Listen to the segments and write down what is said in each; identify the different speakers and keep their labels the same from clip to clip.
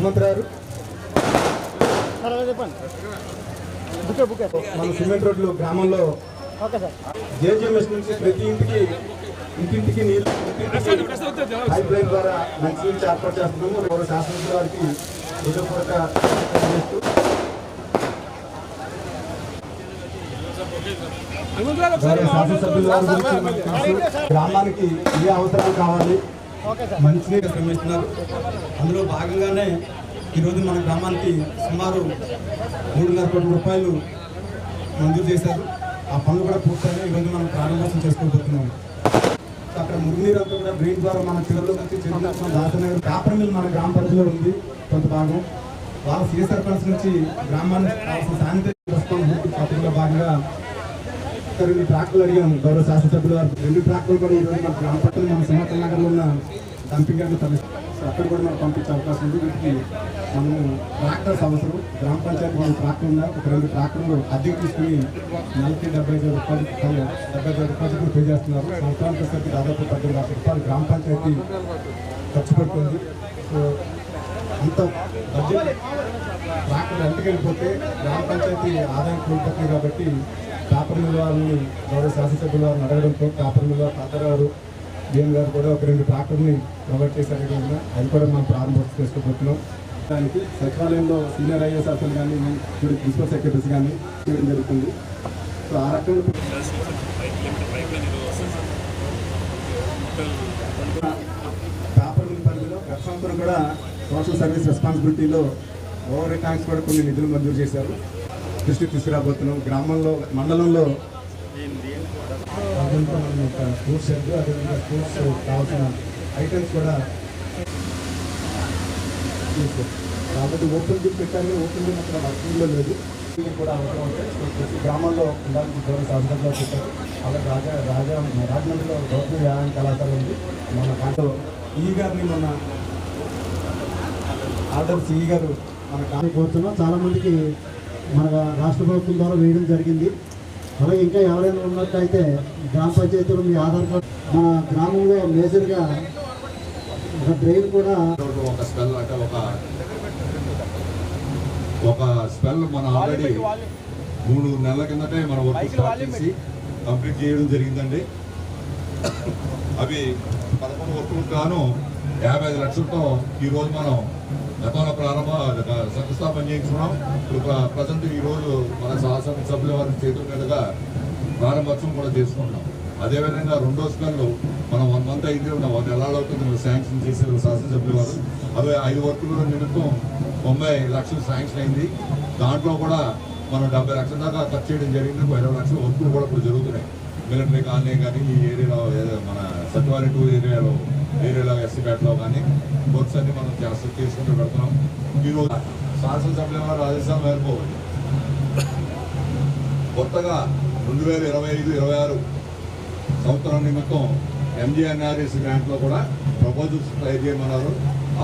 Speaker 1: హనుమంతరావు మన సిమెంట్ రోడ్లు గ్రామంలో జేజీఎంఎస్ నుంచి ప్రతి ఇంటికి ఇంటింటికి నీళ్ళు ఇంటింటికి పైప్ లైన్ ద్వారా మంచి నీళ్ళు ఏర్పాటు చేస్తున్నాము. ఎవరు శాసనసభ్యుల వారికి హృదయపూర్వక చేస్తూ శాసనసభ్యుల గ్రామానికి ఏ అవసరాలు కావాలి? మంచినీరు కమిషనర్ అందులో భాగంగానే ఈరోజు మన గ్రామానికి సుమారు మూడున్నర కోట్ల రూపాయలు మంజూరు చేశారు. ఆ పనులు కూడా పూర్తయినా ఈరోజు మనం ప్రారంభోత్సవం చేసుకోబోతున్నాం అక్కడ మురుగునీరు అంతా కూడా డ్రైన్ ద్వారా మన చివరిలో నుంచి చెరువు దాసనగర్ కాపర్ మిల్ మన గ్రామ పరిధిలో ఉంది. కొంత భాగం. వాళ్ళ సీఎస్ఆర్ ఫండ్స్ నుంచి గ్రామానికి కావాల్సిన శానిటరీ ప్రస్తుతం పూర్తి పథకంలో భాగంగా రెండు ట్రాక్టర్లు అడిగాము గౌరవ శాసనసభ్యులు గారు. రెండు ట్రాక్టర్లు కూడా ఈరోజు మన గ్రామ పట్టణం మన సింహాచల్ నగర్లో ఉన్న డంపింగ్ యార్డ్ తరలి అక్కడ కూడా మనకు పంపించే అవకాశం ఉంది. వీటికి మనము ట్రాక్టర్స్ అవసరం. గ్రామ పంచాయతీ మన ట్రాక్టర్ ఉందా? ఒక రెండు ట్రాక్టర్లు అద్దెకు తీసుకుని నలభై డెబ్బై ఐదు రూపాయలు డెబ్బై ఐదు రూపాయలు పే చేస్తున్నారు. సంక్రాంతి వచ్చేసరికి దాదాపు పద్దెనిమిది లక్షల రూపాయలు గ్రామ పంచాయతీ ఖర్చు పెడుతుంది. సో అంత బడ్జెట్ ట్రాక్టర్ ఎంతకెళ్ళిపోతే గ్రామ పంచాయతీ ఆదాయం కోల్పోతుంది కాబట్టి కాపర్మిల్ వారిని గౌరవ శాసనసభ్యుల వారిని అడగడంతో కాపర్మిల్ వారు తాత గారు బిఎం గారు కూడా ఒక రెండు ట్రాక్టర్ని ప్రొవైడ్ చేశారు ఈ అది కూడా మనం ప్రారంభోత్సవం చేసుకోబోతున్నాం. దానికి సచివాలయంలో సీనియర్ ఐఏఎస్ అఫీసర్లు కానీ ప్రిన్సిపల్ సెక్రటరీస్ కానీ చేయడం జరుగుతుంది. సో ఆ రకంగా కాపర్ గత సంవత్సరం కూడా సోషల్ సర్వీస్ రెస్పాన్సిబిలిటీలో ఓవర్ ట్యాంక్స్ కూడా కొన్ని నిధులు మంజూరు చేశారు. దృష్టికి తీసుకురాబోతున్నాం. గ్రామంలో మండలంలో అదంతా మనం షెడ్ అదేవిధంగా ఫ్రూట్స్ కావాల్సిన ఐటమ్స్ కూడా తీసుకో- కాబట్టి ఓపెన్ జిప్ పెట్టాలి ఓపెన్ జిప్ అక్కడ వర్కింగ్లో లేదు. కూడా అవసరం ఉంటే గ్రామంలో గ్రామాల్లో ఉండాలని గౌరవ శాసనసభలో పెట్టారు. అలాగే రాజా రాజా రాజమండ్రిలో గౌరవ వ్యాయామ కళాశాల ఉంది. మన దాంట్లో ఈ గారిని మన ఆర్డర్ సిఈ గారు మన కా-
Speaker 2: కోరుతున్నాం. చాలామందికి మన రాష్ట్ర ప్రభుత్వం ద్వారా వేయడం జరిగింది. అలాగే ఇంకా ఎవరైనా ఉన్నట్టయితే గ్రామ పంచాయతీలో మీ ఆధార్ కార్డు మన గ్రామంలో మేజర్గా ఒక డ్రైన్ కూడా
Speaker 3: ఒక స్పెల్ అంటే ఒక ఒక స్పెల్ మనం ఆల్రెడీ మూడు నెలల కిందటే మన వర్క్ స్టార్ట్ చేసి కంప్లీట్ చేయడం జరిగిందండి. అవి పదకొండు వర్కులకు గాను యాభై ఐదు లక్షలతో ఈరోజు మనం గతంలో ప్రారంభ శంకుస్థాపన చేయించుకున్నాం. ఇప్పుడు ప్రజెంట్ ఈరోజు మన శాసన సభ్యుల వారి చేతుల మీదుగా ప్రారంభోత్సవం కూడా చేసుకుంటున్నాం. అదేవిధంగా రెండో స్పెల్ మనం వన్ మంత్ అయింది ఉన్న వన్ నెలలో కింద శాంక్షన్ చేశారు శాసనసభ్యుల వారు. అవి ఐదు వర్కులు నిమిత్తం తొంభై లక్షలు శాంక్షన్ అయింది. దాంట్లో కూడా మనం డెబ్బై లక్షల దాకా ఖర్చు చేయడం జరిగింది. ఇరవై లక్షల వర్కులు కూడా ఇప్పుడు జరుగుతున్నాయి. మిలిటరీ కాలనీ కానీ ఈ ఏరియాలో మన సచివాలయ టూ ఏరియాలో ఏరియాలో బ్యాట్లో కానీ వర్క్స్ అన్ని మనం చేస్తూ చేసుకుంటూ పెడుతున్నాం ఈరోజు శాసనసభ్యుల వారు ఆదేశాల మేరకు కొత్తగా రెండు వేల ఇరవై ఐదు ఇరవై ఆరు సంవత్సరం నిమిత్తం ఎంజీఎన్ఆర్ఎస్ గ్రాంట్లో కూడా ప్రపోజల్స్ ట్రై చేయమన్నారు.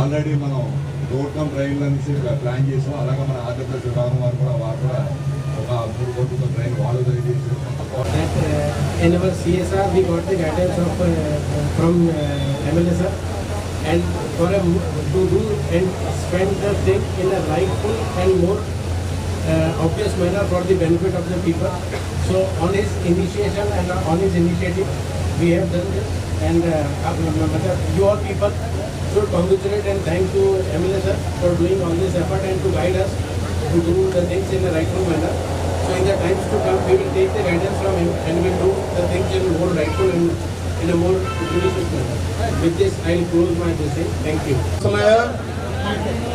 Speaker 3: ఆల్రెడీ మనం రోడ్ కమ్ ట్రైన్లు అనేసి ప్లాన్ చేసాం. అలాగే మన ఆంధ్రప్రదేశ్ విభాగం వారు కూడా వారు కూడా
Speaker 4: and our CSR we got the guidance of uh, from uh, MLA sir and for a, to do and spend the thing in a rightful and more uh, obvious manner for the benefit of the people. So on his initiation and on his initiative we have done this and uh, you all people should congratulate and thank to MLA sir for doing all this effort and to guide us to do the things in the rightful manner. So in the times to come, we will take the guidance from him and will do the things in more rightful and in a more judicious manner. With this, I will close my message. Thank you.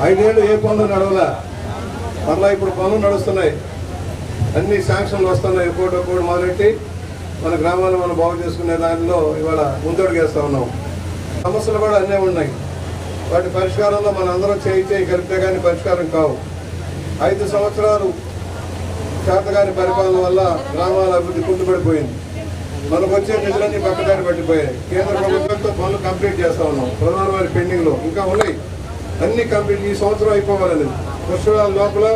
Speaker 5: ఐదేళ్ళు ఏ పనులు నడవలా మరలా ఇప్పుడు పనులు నడుస్తున్నాయి అన్ని శాంక్షన్లు వస్తున్నాయి ఒక్కోటి ఒకటి మొదలెట్టి మన గ్రామాన్ని మనం బాగు చేసుకునే దానిలో ఇవాళ ముందడుగేస్తూ ఉన్నాం సమస్యలు కూడా అన్నీ ఉన్నాయి వాటి పరిష్కారంలో మనందరం చేయి చేయి కలిపితే కానీ పరిష్కారం కావు ఐదు సంవత్సరాలు తాతగారి పరిపాలన వల్ల గ్రామాల అభివృద్ధి కుంటుపడిపోయింది. మనకు వచ్చే నిధులన్నీ పక్కదారి పట్టిపోయాయి. కేంద్ర ప్రభుత్వంతో పనులు కంప్లీట్ చేస్తా ఉన్నాం. ప్రధానమైన పెండింగ్లో ఇంకా ఉన్నాయి. అన్ని కంప్లీట్ ఈ సంవత్సరం అయిపోవాలని. పుష్కరాల లోపల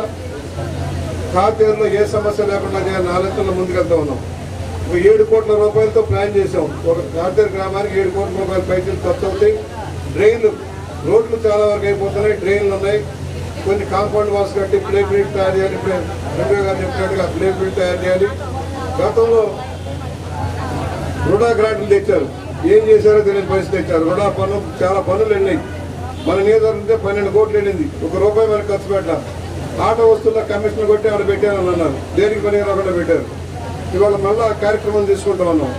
Speaker 5: కాతేరులో ఏ సమస్య లేకుండా చేయాలని ఆలోచనలో ముందుకెళ్తా ఉన్నాం. ఒక ఏడు కోట్ల రూపాయలతో ప్లాన్ చేసాం ఒక కాతేరు గ్రామానికి ఏడు కోట్ల రూపాయల పైసలు ఖర్చు అవుతాయి. డ్రైన్లు రోడ్లు చాలా వరకు అయిపోతున్నాయి. డ్రైన్లు ఉన్నాయి. కొన్ని కాంపౌండ్ వాల్స్ కట్టి ప్లే ఫీల్డ్ తయారు చేయాలి ఇప్పుడే గారు చెప్పినట్టుగా ప్లే ఫీల్డ్ తయారు చేయాలి. గతంలో రుణా గ్రాంట్లు తెచ్చారు. ఏం చేశారో తెలియని పరిస్థితి తెచ్చారు. రుణా పనులు చాలా పనులు వెళ్ళినాయి మన నియోజకవర్గంలో పన్నెండు కోట్లు వెళ్ళింది ఒక రూపాయి మనకు ఖర్చు పెట్టాం ఆట వస్తువుల కమిషన్ కొట్టి ఆడ పెట్టారని అన్నారు. దేనికి పని రాకుండా పెట్టారు. ఇవాళ మళ్ళీ ఆ కార్యక్రమం తీసుకుంటా ఉన్నాం.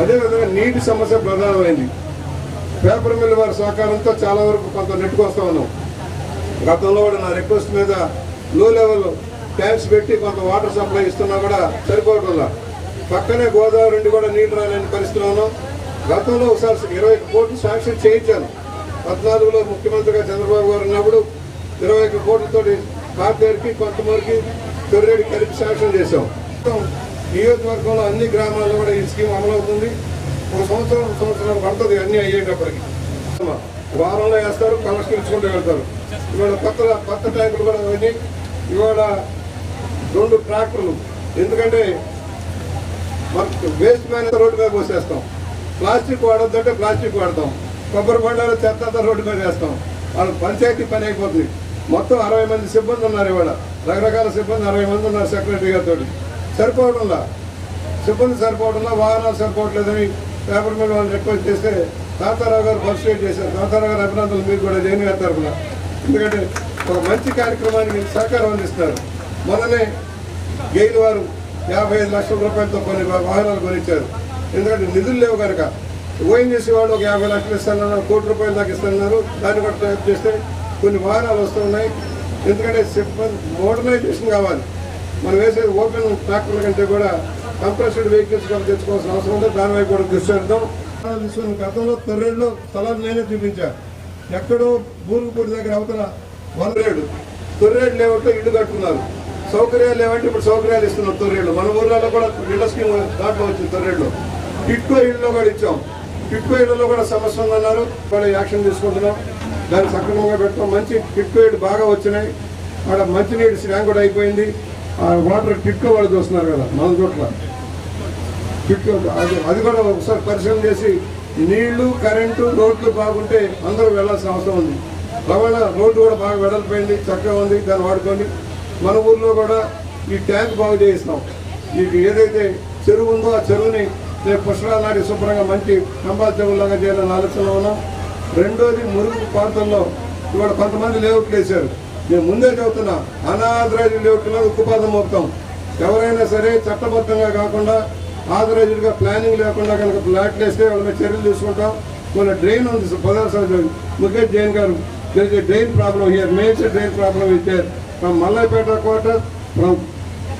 Speaker 5: అదేవిధంగా నీటి సమస్య ప్రధానమైంది. పేపర్ మిల్ వారి సహకారంతో చాలా వరకు కొంత నెట్టుకొస్తా ఉన్నాం. గతంలో కూడా నా రిక్వెస్ట్ మీద లో లెవెల్ ట్యాంక్స్ పెట్టి కొంత వాటర్ సప్లై ఇస్తున్నా కూడా సరిపోవట్లా. పక్కనే గోదావరి నుండి కూడా నీళ్ళు రాలేని పరిస్థితులను గతంలో ఒకసారి ఇరవై కోట్లు శాంక్షన్ చేయించాను. పద్నాలుగులో ముఖ్యమంత్రిగా చంద్రబాబు గారు ఉన్నప్పుడు ఇరవై ఒక్క కోట్లతో కార్తేరికి కొంతమందికి తొర్రేడి కలిపి శాంక్షన్ చేశాం. నియోజకవర్గంలో అన్ని గ్రామాల్లో కూడా ఈ స్కీమ్ అమలవుతుంది. ఒక సంవత్సరం సంవత్సరం పడుతుంది అన్నీ అయ్యేటప్పటికి. వారంలో వేస్తారు కలెక్షన్ ఇచ్చుకుంటూ వెళ్తారు. ఇవాళ కొత్త కొత్త ట్యాంకులు కూడా పోయి ఇవాళ రెండు ట్రాక్టర్లు. ఎందుకంటే మనకు వేస్ట్ మ్యాన్ రోడ్డు మీద పోసేస్తాం. ప్లాస్టిక్ వాడొద్దంటే ప్లాస్టిక్ వాడతాం. కొబ్బరి బండాలు చెత్త అంతా రోడ్డు మీద వేస్తాం. వాళ్ళ పంచాయతీ పని అయిపోతుంది మొత్తం అరవై మంది సిబ్బంది ఉన్నారు ఇవాళ. రకరకాల సిబ్బంది అరవై మంది ఉన్నారు సెక్రటరీ గారితో సరిపోవడంలా సిబ్బంది సరిపోవడంలా వాహనాలు సరిపోవట్లేదని పేపర్ మీద వాళ్ళు రిక్వెస్ట్ చేస్తే తాతారావు గారు ఫస్ట్ చేశారు. తాతారావు గారు అభినందనలు మీరు కూడా జైన్ గారి తరఫున. ఎందుకంటే ఒక మంచి కార్యక్రమానికి సహకారం అందిస్తున్నారు. మొన్ననే గెయిన్ వారు యాభై ఐదు లక్షల రూపాయలతో కొన్ని వాహనాలు కొనిచ్చారు. ఎందుకంటే నిధులు లేవు కనుక. ఓఎన్జీసీ వాళ్ళు ఒక యాభై లక్షలు ఇస్తున్నారు కోటి రూపాయలు దాకా ఇస్తున్నారు దాన్ని కూడా టైప్ చేస్తే కొన్ని వాహనాలు వస్తున్నాయి ఎందుకంటే సిబ్బంది మోడర్నైజేషన్ కావాలి. మనం వేసేది ఓపెన్ ట్రాక్టర్ల కంటే కూడా కంప్రెస్డ్ వెహికల్స్ కూడా తెచ్చుకోవాల్సిన అవసరం ఉంది. దానివైపు కూడా దృష్టి పెడతాం తీసుకున్న గతంలో తొర్రేడులో స్థలాలు నేనే చూపించా. ఎక్కడో భూమిపూడి దగ్గర అవతల వనరేడు. తొర్రేడు లేవంటే ఇల్లు కట్టుకున్నారు. సౌకర్యాలు లేవంటే ఇప్పుడు సౌకర్యాలు ఇస్తున్నారు తొర్రేళ్ళు. మన ఊర్లలో కూడా ఇళ్ళ స్కీమ్ దాంట్లో వచ్చింది తొర్రేళ్ళు. టిట్కో ఇళ్ళలో కూడా ఇచ్చాం. టిట్కో ఇళ్ళలో కూడా సమస్య ఉందన్నారు. వాళ్ళు యాక్షన్ తీసుకుంటున్నాం. దాన్ని సక్రమంగా పెడతాం. మంచి టిట్కో ఇళ్ళు బాగా వచ్చినాయి. అక్కడ మంచినీటి స్టాంక్ కూడా అయిపోయింది. ఆ వాటర్ టిట్కో వాళ్ళు చూస్తున్నారు కదా మన చోట్ల. టిట్కో అది అది కూడా ఒకసారి పరిశీలన చేసి నీళ్ళు కరెంటు రోడ్లు బాగుంటే అందరూ వెళ్ళాల్సిన అవసరం ఉంది. రవాణా రోడ్డు కూడా బాగా వెడల్పోయింది చక్కగా ఉంది దాన్ని వాడుకోండి మన ఊర్లో కూడా ఈ ట్యాంక్ బాగు చేయిస్తున్నాం మీకు ఏదైతే చెరువు ఉందో ఆ చెరువుని రేపు పుష్కరాల నాటి శుభ్రంగా మంచి కంబాల చెరువులాగా చేయాలని ఆలోచనలో ఉన్నాం. రెండోది మురుగు ప్రాంతంలో ఇవాళ కొంతమంది లేఅవుట్లు వేశారు. నేను ముందే చెబుతున్నా అనాథరాజు లేఅవుట్లో ఉక్కుపాదం మోపుతాం. ఎవరైనా సరే చట్టబద్ధంగా కాకుండా ఆథరైజ్డ్గా ప్లానింగ్ లేకుండా కనుక ఫ్లాట్లు వేస్తే వాళ్ళ మీద చర్యలు తీసుకుంటాం. మన డ్రైన్ ఉంది పదార్థం ముఖేష్ జైన్ గారు drain problem here major drain problem ఇచ్చే there from Mallaipeta quarter from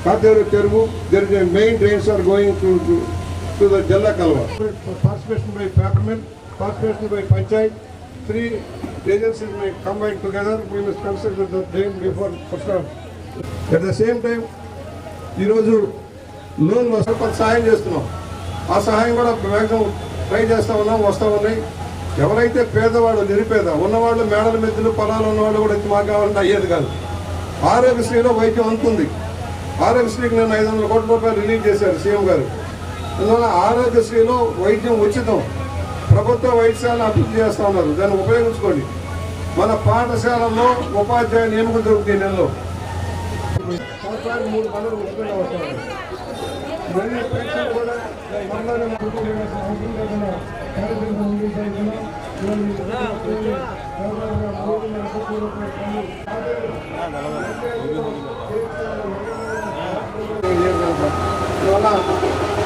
Speaker 5: Katheru cheruvu there is main drains are going to to the Jalla Kalva. Participation by paper mill participation by panchayat three agencies may combine together. We must consider the drain before first at the same time ఈరోజు మేము కొంత సహాయం చేస్తున్నాం. ఆ సహాయం కూడా maximum try చేస్తా ఉన్నాం వస్తూ ఉన్నాయి. ఎవరైతే పేదవాడు నిరుపేద ఉన్నవాళ్ళు మేడల మెద్దులు పొలాలు ఉన్నవాళ్ళు కూడా ఇది మాకు కావాలంటే అయ్యేది కాదు. ఆరోగ్యశ్రీలో వైద్యం అందుతుంది ఆరోగ్యశ్రీకి నేను ఐదు వందల కోట్ల రూపాయలు రిలీజ్ చేశారు సీఎం గారు. అందువల్ల ఆరోగ్యశ్రీలో వైద్యం ఉచితం. ప్రభుత్వ వైద్యశాలను అభివృద్ధి చేస్తూ ఉన్నారు. దాన్ని ఉపయోగించుకోండి. మన పాఠశాలలో ఉపాధ్యాయ నియమకం దొరుకుతాయి నెలలో.
Speaker 3: మూడు పనులు ఉచితంగా మళ్ళీ ప్రజలు కూడా మమ్మల్ని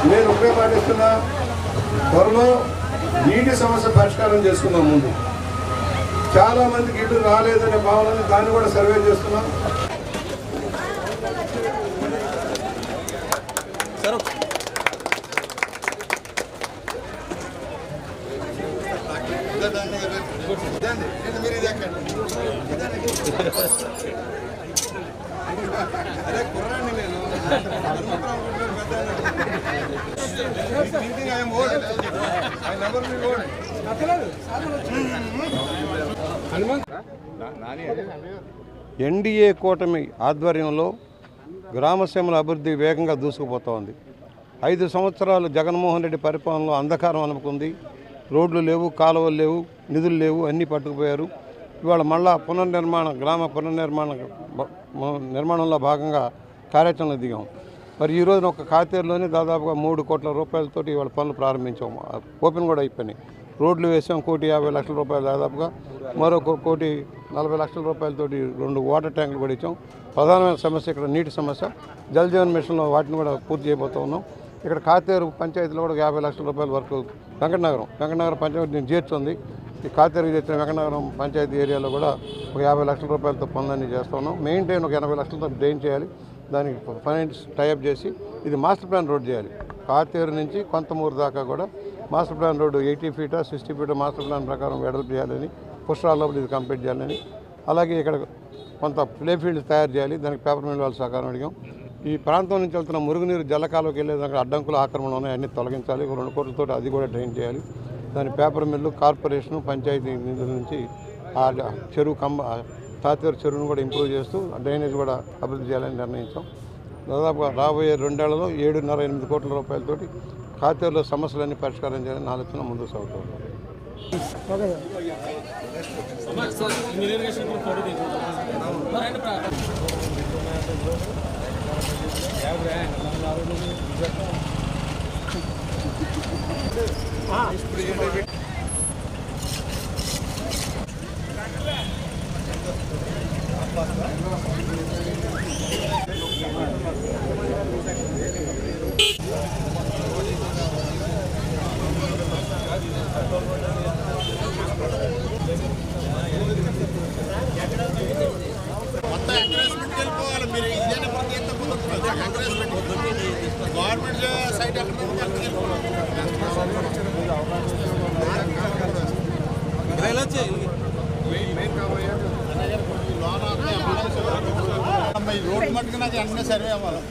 Speaker 3: నేను ఉపయోగపడిస్తున్నా త్వరలో నీటి సమస్య పరిష్కారం చేసుకుందాం ముందు. చాలామందికి ఇటు రాలేదనే భావనని దాన్ని కూడా సర్వే చేస్తున్నాం.
Speaker 5: ఎన్డీఏ కూటమి ఆధ్వర్యంలో గ్రామసీమల అభివృద్ధి వేగంగా దూసుకుపోతోంది. ఐదు సంవత్సరాలు జగన్మోహన్ రెడ్డి పరిపాలనలో అంధకారం అనుకుంది రోడ్లు లేవు కాలువలు లేవు నిధులు లేవు అన్నీ పట్టుకుపోయారు. ఇవాళ మళ్ళా పునర్నిర్మాణ గ్రామ పునర్నిర్మాణ నిర్మాణంలో భాగంగా కార్యాచరణ దిగాం. మరి ఈ రోజున ఒక కాతేరులోనే దాదాపుగా మూడు కోట్ల రూపాయలతోటి ఇవాళ పనులు ప్రారంభించాము ఓపెన్ కూడా అయిపోయినాయి. రోడ్లు వేసాం కోటి యాభై లక్షల రూపాయలు దాదాపుగా. మరో కోటి నలభై లక్షల రూపాయలతోటి రెండు వాటర్ ట్యాంకులు కూడా ఇచ్చాం. ప్రధానమైన సమస్య ఇక్కడ నీటి సమస్య. జల్ జీవన్ మిషన్లో వాటిని కూడా పూర్తి చేయబోతూ ఉన్నాం. ఇక్కడ కాతేరు పంచాయతీలో కూడా యాభై లక్షల రూపాయల వరకు వెంకటనగరం వెంకటనగరం పంచాయతీ నేను చేర్చుంది ఈ కాతేరు తెచ్చిన వెంకటనగరం పంచాయతీ ఏరియాలో కూడా ఒక యాభై లక్షల రూపాయలతో పనులన్నీ చేస్తున్నాం మెయింటైన్ ఒక ఎనభై లక్షలతో డ్రైన్ చేయాలి? దానికి ఫైనాన్స్ టైఅప్ చేసి ఇది మాస్టర్ ప్లాన్ రోడ్ చేయాలి. కాతేరు నుంచి కొంతమూరు దాకా కూడా మాస్టర్ ప్లాన్ రోడ్డు ఎయిటీ ఫీటా సిక్స్టీ ఫీటా మాస్టర్ ప్లాన్ ప్రకారం వెడల్పు చేయాలని పుష్కరాల్లో ఇది కంప్లీట్ చేయాలని అలాగే ఇక్కడ కొంత ప్లే ఫీల్డ్ తయారు చేయాలి. దానికి పేపర్ మిల్ వాళ్ళ సహకారం అడిగాం. ఈ ప్రాంతం నుంచి వెళ్తున్న మురుగునీరు జలకాలకు వెళ్ళేదాకా అడ్డంకుల ఆక్రమణ ఉన్నాయి. అన్ని తొలగించాలి. రెండు కోట్లతో అది కూడా డ్రైన్ చేయాలి. దాని పేపర్ మిల్లు కార్పొరేషను పంచాయతీ నిధుల నుంచి ఆ చెరువు కంబ తాతేరు చెరువును కూడా ఇంప్రూవ్ చేస్తూ డ్రైనేజ్ కూడా అభివృద్ధి చేయాలని నిర్ణయించాం. దాదాపుగా రాబోయే రెండేళ్ళలో ఏడున్నర ఎనిమిది కోట్ల రూపాయలతోటి ఖాతీరులో సమస్యలన్నీ పరిష్కారం చేయాలని ఆలోచన ముందుకు సాగుతుంది.
Speaker 6: Ah, Thank you. సర్వే అవ్వాలి